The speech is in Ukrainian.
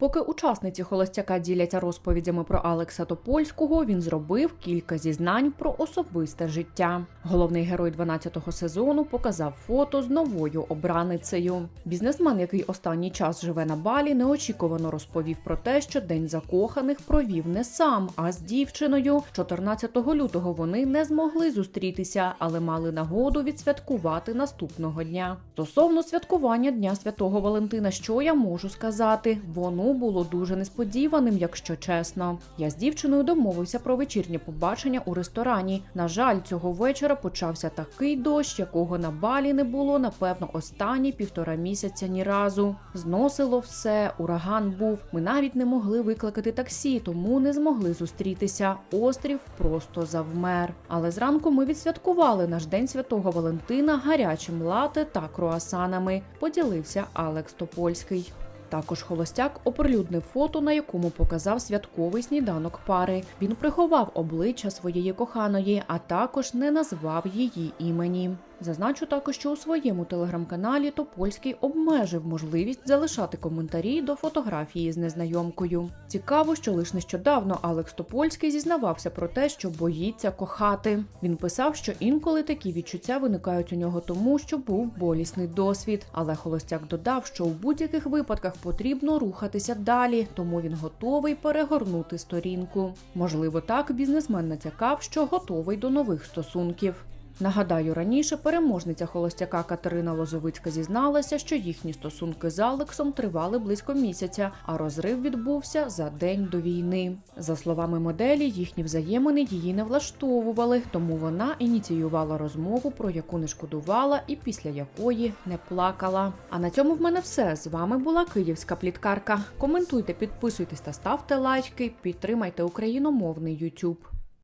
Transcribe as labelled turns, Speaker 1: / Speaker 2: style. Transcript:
Speaker 1: Поки учасниці холостяка діляться розповідями про Алекса Топольського, він зробив кілька зізнань про особисте життя. Головний герой 12-го сезону показав фото з новою обраницею. Бізнесмен, який останній час живе на балі, неочікувано розповів про те, що день закоханих провів не сам, а з дівчиною. 14 лютого вони не змогли зустрітися, але мали нагоду відсвяткувати наступного дня. Стосовно святкування Дня Святого Валентина, що я можу сказати? Воно було дуже несподіваним, якщо чесно. Я з дівчиною домовився про вечірнє побачення у ресторані. На жаль, цього вечора почався такий дощ, якого на балі не було, напевно, останні півтора місяця ні разу. Зносило все, ураган був. Ми навіть не могли викликати таксі, тому не змогли зустрітися. Острів просто завмер. Але зранку ми відсвяткували наш день святого Валентина гарячим лате та круасанами. Поділився Алекс Топольський. Також холостяк оприлюднив фото, на якому показав святковий сніданок пари. Він приховав обличчя своєї коханої, а також не назвав її імені. Зазначу також, що у своєму телеграм-каналі Топольський обмежив можливість залишати коментарі до фотографії з незнайомкою. Цікаво, що лише нещодавно Алекс Топольський зізнавався про те, що боїться кохати. Він писав, що інколи такі відчуття виникають у нього тому, що був болісний досвід. Але холостяк додав, що у будь-яких випадках потрібно рухатися далі, тому він готовий перегорнути сторінку. Можливо, так бізнесмен натякав, що готовий до нових стосунків. Нагадаю, раніше переможниця холостяка Катерина Лозовицька зізналася, що їхні стосунки з Алексом тривали близько місяця, а розрив відбувся за день до війни. За словами моделі, їхні взаємини її не влаштовували, тому вона ініціювала розмову, про яку не шкодувала, і після якої не плакала. А на цьому в мене все. З вами була Київська пліткарка. Коментуйте, підписуйтесь та ставте лайки. Підтримайте україномовний YouTube.